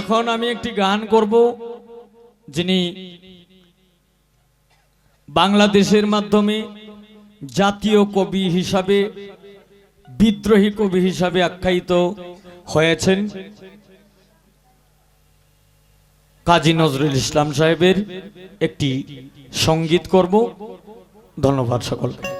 এখন আমি একটি গান করব, যিনি বাংলাদেশের মাধ্যমে জাতীয় কবি হিসাবে, বিদ্রোহী কবি হিসাবে আখ্যায়িত হয়েছেন কাজী নজরুল ইসলাম সাহেবের একটি সংগীত করব। ধন্যবাদ সকলকে।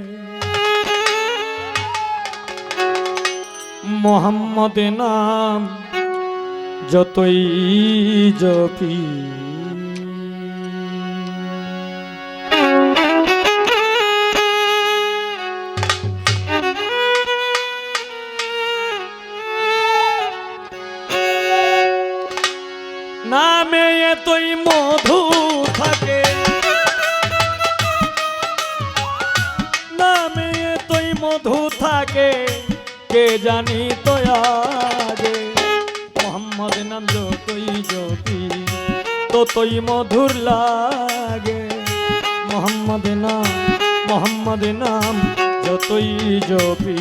মোহাম্মদ নাম যতই জপি। নামে মধু থাকে। নামে মধু থাকে। কে জানি তো আগে? মোহাম্মদ নাম যতই জপি ততই মধুর লাগে। মোহাম্মদ নাম মোহাম্মদ নাম যতই জপি।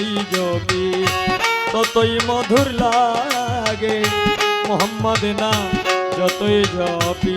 যতই জপি ততই মধুর লাগে। মোহাম্মদ না যতই জপি।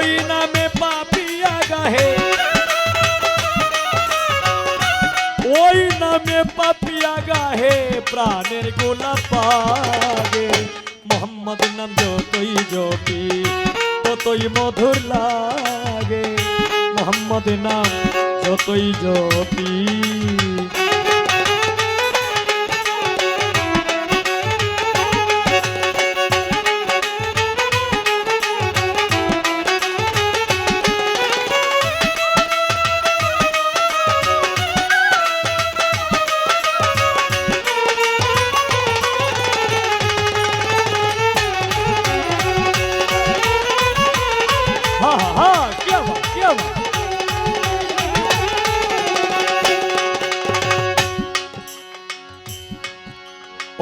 ওই নামে পাপিয়া গাহে ওই নামে পাপিয়া গাহে প্রাণের গোলা পাগে মোহাম্মদ নাম যতই জপি ততই মধুর লাগে মোহাম্মদ নাম যতই জপি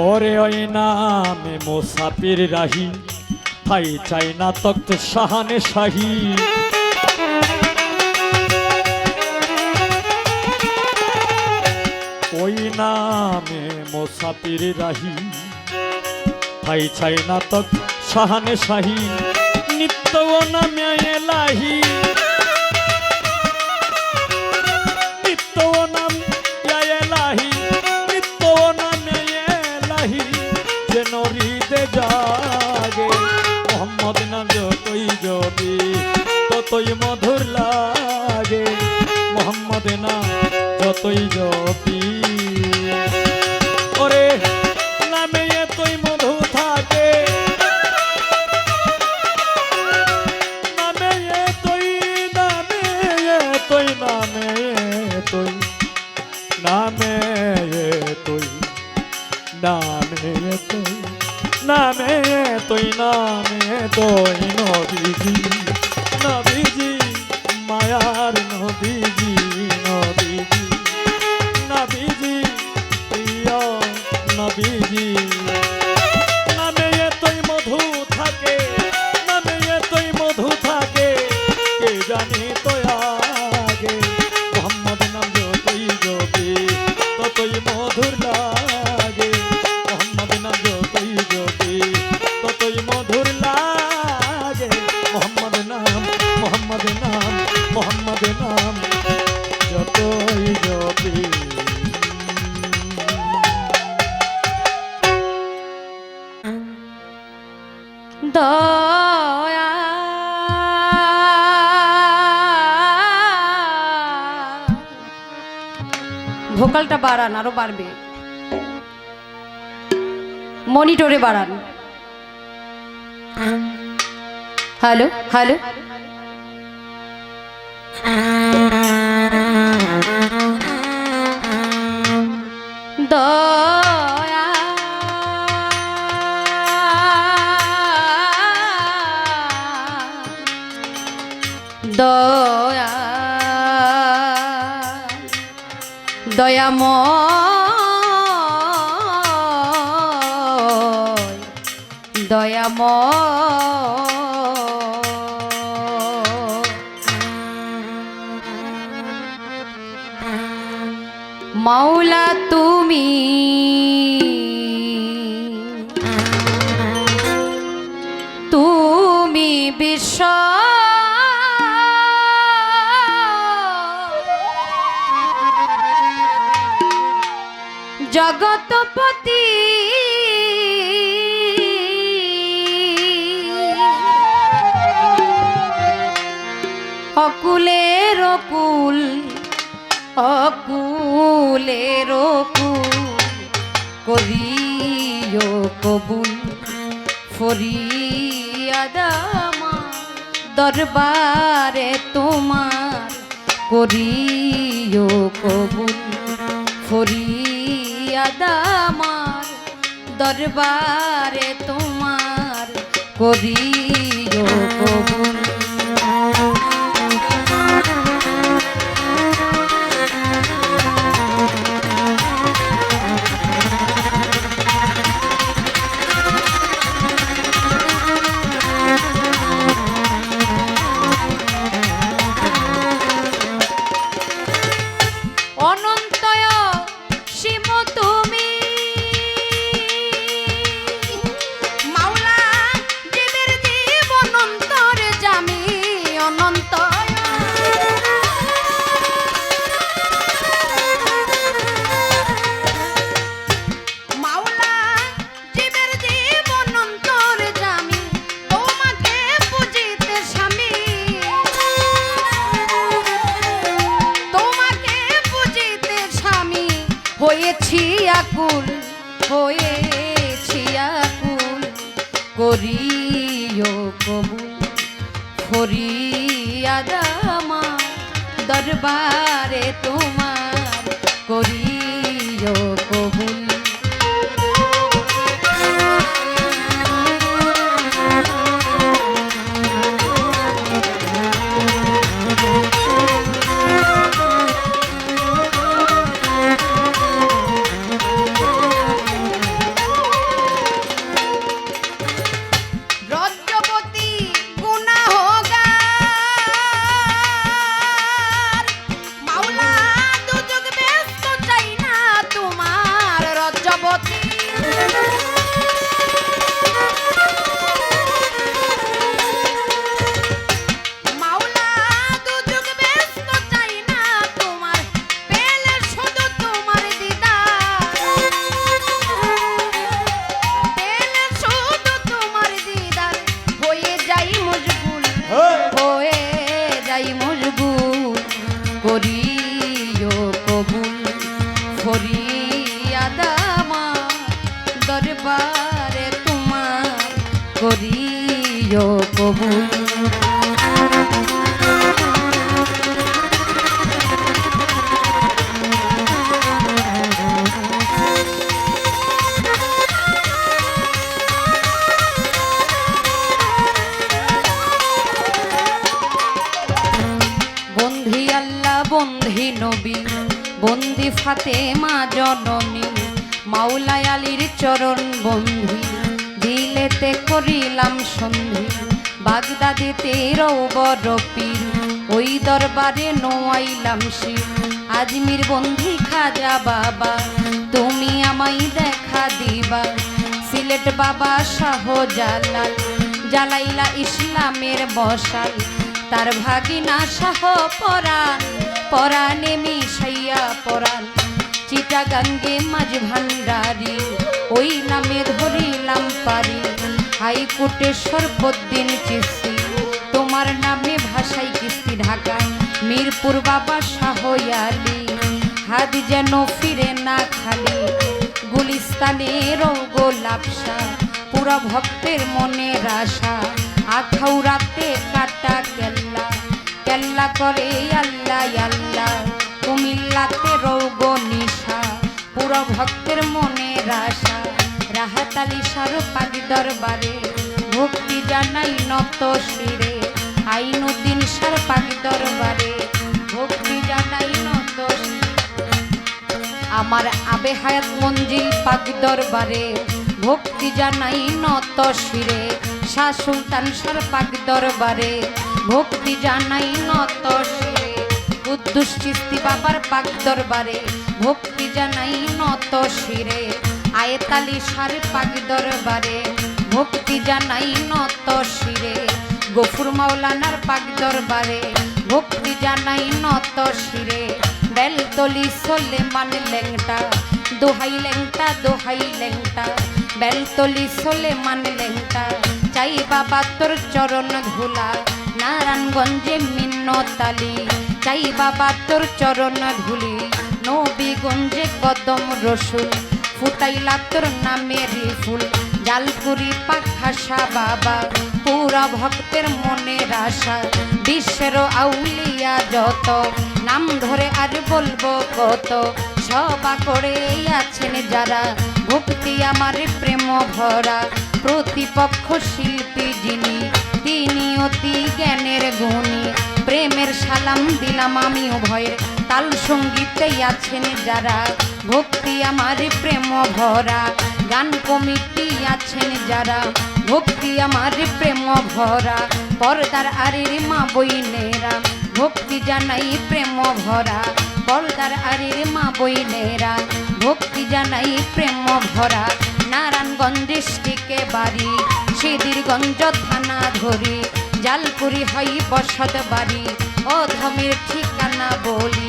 ওরে ওই নামে মোসাফির রাহি থাই চাই না তক্ত শাহানে শাহী। ওই নামে মোসাফির রাহি থাই চাই না তক শাহানে শাহী। নিত্য নামে এলাহি, নিত্য নাম যতই জপি ওরে, নামে এতই মধু থাকে। নামে এতই নামে এতই নামে এতই নামে এতই নামে এতই নামে এতই নামে এতই, নবীজি নবীজি, মায়ার ভোকালটা বাড়ান আরও বাড়বে। মনিটরে বাড়ান। Hello hello. দয়াম দয়াম মাওলা তুমি জগতপতি অকুলের অকুল অকুলের অকুল। করিও কবুল ফরিয়াদামা দরবারে তোমার করিও কবুল ফরিয়াদামার দরবারে তোমার কবি কবুল করিলাম সন্ধি। বাগদাদিতে বড় পীর। ওই দরবারে নোয়াইলাম শির। আজমির বন্ধি খাজা বাবা, তুমি আমায় দেখা দিবা। সিলেট বাবা শাহ জালাল জালাইলা ইসলামের বসাল। তার ভাগিনা শাহ পরাণ, পরাণে মিশাইয়া পরাণ। চিটাগাঙ্গে মাঝ ভান্ডারি, ওই নামে ধরিলাম পারি। হাইকোর্টে সর্বদিন চিস্তি তোমার নামে ভাষাই কিস্তি ঢাকায়। মিরপুর বাবা শাহয়ালি। হাত যেন ফিরে না খালি। গুলিস্তানের গোলাপসা পুরা ভক্তের মনের আশা আখাউরাতে কাটা কেল্লা। কেল্লা করে আল্লাহ আল্লাহ। কুমিল্লাতে রৌগ নিশা। পুরো ভক্তের মনের আশা রাহাতালি সার পাগি দরবারে, ভক্তি জানাই নত শিরে। আইনুদ্দিন সার পাগি দরবারে, ভক্তি জানাই নত আমার আবে হায়াত মঞ্জিল পাক দরবারে, ভক্তি জানাই নত শিরে। শাহ সুলতান সার পাক দরবারে, ভক্তি জানাই নত শিরে। কুদ্দুস বাবার পাক দরবারে, ভক্তি জানাই নত শিরে। আয়েতালি সার পাক দরবারে, ভক্তি জানাই নত শিরে। গফুর মাওলানার পাক দরবারে, ভক্তি জানাই নত শিরে। বেলতলি সলে মান লেংটা, দোহাই লেংটা দোহাই লেংটা। বেলতলি সলে মান লেংটা, চাই বাবা তোর চরণ ধুলা। নারায়ণগঞ্জে মিন্নতালি, চাই বাবা তোর চরণ ধুলি। নবীগঞ্জে কদম রসুল ফুটাইলা তোর নামের ফুল। জালপুরি পাখাসা বাবা, পুরা ভক্তের মনের আশা। বিশ্বের আউলিয়া যত, নাম ধরে আর বলব কত। সবা করে আছেন যারা, ভক্তি আমার প্রেম ভরা। প্রতিপক্ষ শিল্পী যিনি, তিনি অতি জ্ঞানের গুণী। প্রেমের সালাম দিলাম আমি উভয়ের তাল সঙ্গীতেই আছেন যারা। ভক্তি আমার প্রেম ভরা। গান কমিটি আছেন যারা। ভক্তি আমার প্রেম ভরা। পর্দার আরের মা বইনেরা। ভক্তি জানাই প্রেম ভরা। পর্দার আরের মা বইনেরা। ভক্তি জানাই প্রেম ভরা। নারায়ণগঞ্জ ডিস্ট্রিক্টে বাড়ি। সিদিরগঞ্জ থানা ধরি। জালপুরি হই বসত বাড়ি ও ধমের ঠিকানা বলি,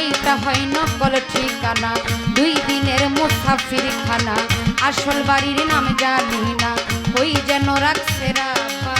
এইটা হয় নকল ঠিকানা। দুই দিনের মুসাফির খানা আসল বাড়ির নাম জানি না, ওই যেন রাখছে রাপা